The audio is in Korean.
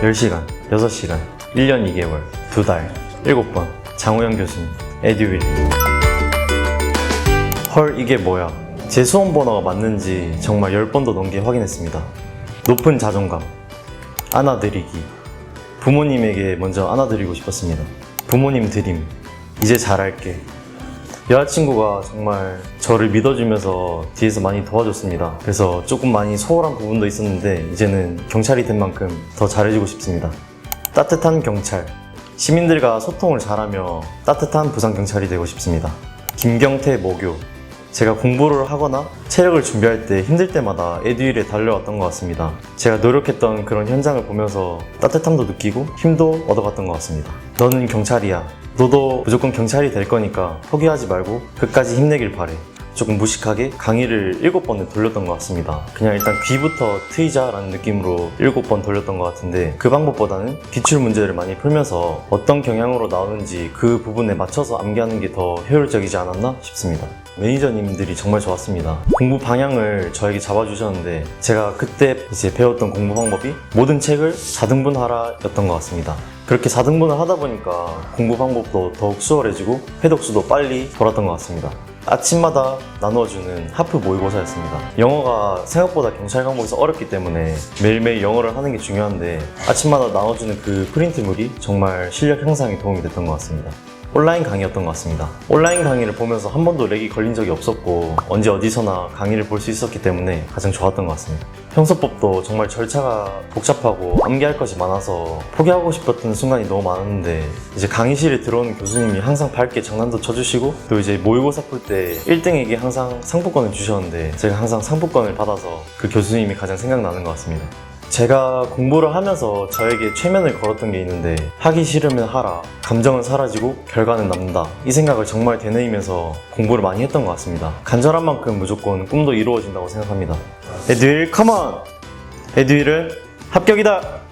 10시간, 6시간, 1년 2개월, 2달, 7번, 장우영 교수님, 에듀윌. 헐, 이게 뭐야? 제 수험 번호가 맞는지 정말 10번도 넘게 확인했습니다. 높은 자존감, 안아드리기. 부모님에게 먼저 안아드리고 싶었습니다. 부모님 드림, 이제 잘할게. 여자친구가 정말 저를 믿어주면서 뒤에서 많이 도와줬습니다. 그래서 조금 많이 소홀한 부분도 있었는데 이제는 경찰이 된 만큼 더 잘해주고 싶습니다. 따뜻한 경찰. 시민들과 소통을 잘하며 따뜻한 부산 경찰이 되고 싶습니다. 김경태 모교. 제가 공부를 하거나 체력을 준비할 때 힘들 때마다 에듀윌에 달려왔던 것 같습니다. 제가 노력했던 그런 현장을 보면서 따뜻함도 느끼고 힘도 얻어갔던 것 같습니다. 너는 경찰이야. 너도 무조건 경찰이 될 거니까 포기하지 말고 끝까지 힘내길 바래. 조금 무식하게 강의를 7번을 돌렸던 것 같습니다. 그냥 일단 귀부터 트이자라는 느낌으로 7번 돌렸던 것 같은데 그 방법보다는 기출 문제를 많이 풀면서 어떤 경향으로 나오는지 그 부분에 맞춰서 암기하는 게 더 효율적이지 않았나 싶습니다. 매니저님들이 정말 좋았습니다. 공부 방향을 저에게 잡아주셨는데 제가 그때 이제 배웠던 공부 방법이 모든 책을 4등분하라 였던 것 같습니다. 그렇게 4등분을 하다 보니까 공부 방법도 더욱 수월해지고 회독수도 빨리 돌았던 것 같습니다. 아침마다 나누어주는 하프 모의고사였습니다. 영어가 생각보다 경찰 과목에서 어렵기 때문에 매일매일 영어를 하는 게 중요한데 아침마다 나눠주는 그 프린트물이 정말 실력 향상에 도움이 됐던 것 같습니다. 온라인 강의였던 것 같습니다. 온라인 강의를 보면서 한 번도 렉이 걸린 적이 없었고 언제 어디서나 강의를 볼 수 있었기 때문에 가장 좋았던 것 같습니다. 형소법도 정말 절차가 복잡하고 암기할 것이 많아서 포기하고 싶었던 순간이 너무 많았는데 이제 강의실에 들어오는 교수님이 항상 밝게 장난도 쳐주시고 또 이제 모의고사 풀 때 1등에게 항상 상품권을 주셨는데 제가 항상 상품권을 받아서 그 교수님이 가장 생각나는 것 같습니다. 제가 공부를 하면서 저에게 최면을 걸었던 게 있는데 하기 싫으면 하라. 감정은 사라지고 결과는 남는다. 이 생각을 정말 되뇌이면서 공부를 많이 했던 것 같습니다. 간절한 만큼 무조건 꿈도 이루어진다고 생각합니다. 에듀윌 컴온 에듀윌은 합격이다